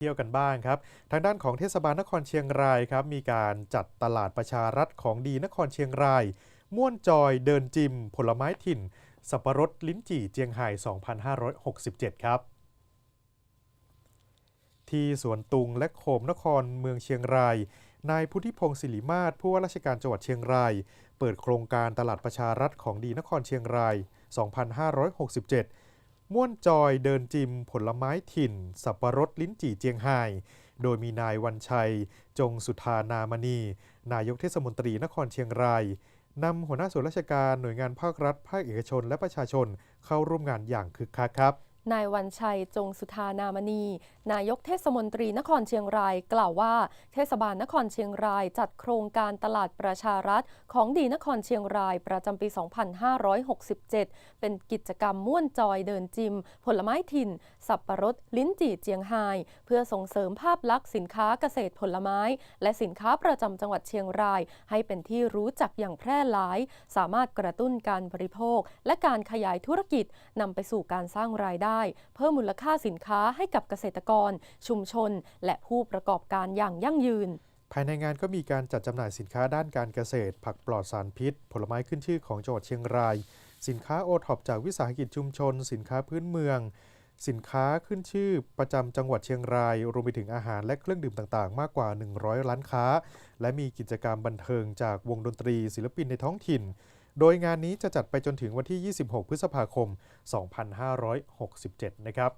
เที่ยวกันบ้างครับ ทางด้านของเทศบาลนครเชียงรายครับ มีการจัดตลาดประชารัฐของดีนครเชียงราย ม่วนจอยเดินจิม ผลไม้ถิ่น สับปะรดลิ้นจี่เจียงไฮ้2567 ครับ ที่สวนตุงและโขมนครเมืองเชียงราย นายพุทธิพงศ์ศิริมาศผู้ว่าราชการจังหวัดเชียงราย เปิดโครงการตลาดประชารัฐของดีนครเชียงราย 2567 ม่วนจอยเดินจิมผลไม้ถิ่น สับปะรดลิ้นจี่เจียงไฮ้โดยมีนายวันชัย จงสุธานามณี นายกเทศมนตรีนครเชียงรายนำหัวหน้าส่วนราชการหน่วยงานภาครัฐ ภาคเอกชน และประชาชนเข้าร่วมงานอย่างคึกคักครับ นายวันชัยจงสุธานามณี นายกเทศมนตรีนครเชียงรายกล่าวว่า เทศบาลนครเชียงรายจัดโครงการตลาดประชารัฐ ของดีนครเชียงรายประจำปี 2567 เป็นกิจกรรมม่วนจอยเดินจิม ผลไม้ถิ่น สับปะรด ลิ้นจี่เจียงไฮเพื่อส่งเสริมภาพลักษณ์สินค้าเกษตรผลไม้ และสินค้าประจำจังหวัดเชียงราย ให้เป็นที่รู้จักอย่างแพร่หลาย สามารถกระตุ้นการบริโภค และการขยายธุรกิจนำไปสู่การสร้างรายได้ได้เพิ่มมูลค่าสินค้าให้กับเกษตรกร ชุมชน และผู้ประกอบการอย่างยั่งยืน ภายในงานก็มีการจัดจำหน่ายสินค้าด้านการเกษตร ผักปลอดสารพิษ ผลไม้ขึ้นชื่อของจังหวัดเชียงราย สินค้าโอท็อปจากวิสาหกิจชุมชน สินค้าพื้นเมือง สินค้าขึ้นชื่อประจำจังหวัดเชียงราย รวมไปถึงอาหารและเครื่องดื่มต่างๆ มากกว่า 100 ร้านค้า และมีกิจกรรมบันเทิงจากวงดนตรี ศิลปินในท้องถิ่น โดยงานนี้จะจัดไปจนถึงวันที่ 26 พฤษภาคม 2567 นะครับ